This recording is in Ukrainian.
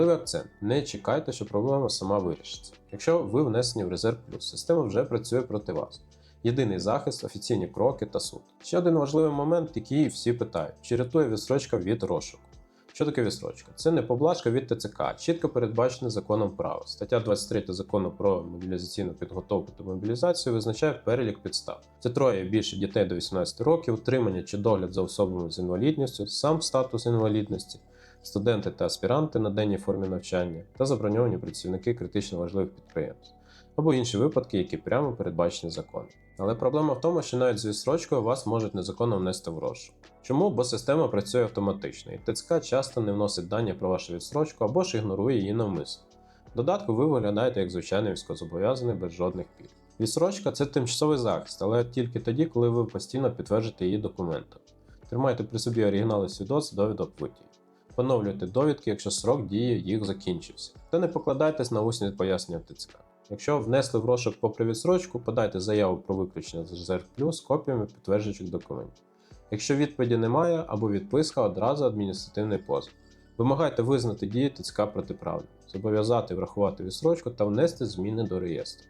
Важливий акцент. Не чекайте, що проблема сама вирішиться. Якщо ви внесені в резерв плюс, система вже працює проти вас. Єдиний захист, офіційні кроки та суд. Ще один важливий момент, який всі питають: чи рятує відстрочка від розшуку? Що таке відстрочка? Це не поблажка від ТЦК, чітко передбачене законом право. Стаття 23 закону про мобілізаційну підготовку та мобілізацію визначає перелік підстав. Це троє більше дітей до 18 років, утримання чи догляд за особами з інвалідністю, сам статус інвалідності, студенти та аспіранти на денній формі навчання та заброньовані працівники критично важливих підприємств або інші випадки, які прямо передбачені законом. Але проблема в тому, що навіть з відстрочкою вас можуть незаконно внести в розшук. Чому? Бо система працює автоматично, і ТЦК часто не вносить дані про вашу відстрочку або ж ігнорує її навмисно. Додатку ви виглядаєте як звичайний військовозобов'язаний без жодних пільг. Відстрочка це тимчасовий захист, але тільки тоді, коли ви постійно підтверджуєте її документами. Тримайте при собі оригінали свідоцтв довідок водій. Поновлюйте довідки, якщо срок дії їх закінчився. Та не покладайтесь на усні пояснення ТЦК. Якщо внесли в розшук попри відсрочку, подайте заяву про виключення з резерв плюс копіями підтверджуючих документів. Якщо відповіді немає або відписка, одразу адміністративний позов. Вимагайте визнати дії ТЦК протиправними, зобов'язати врахувати відсрочку та внести зміни до реєстру.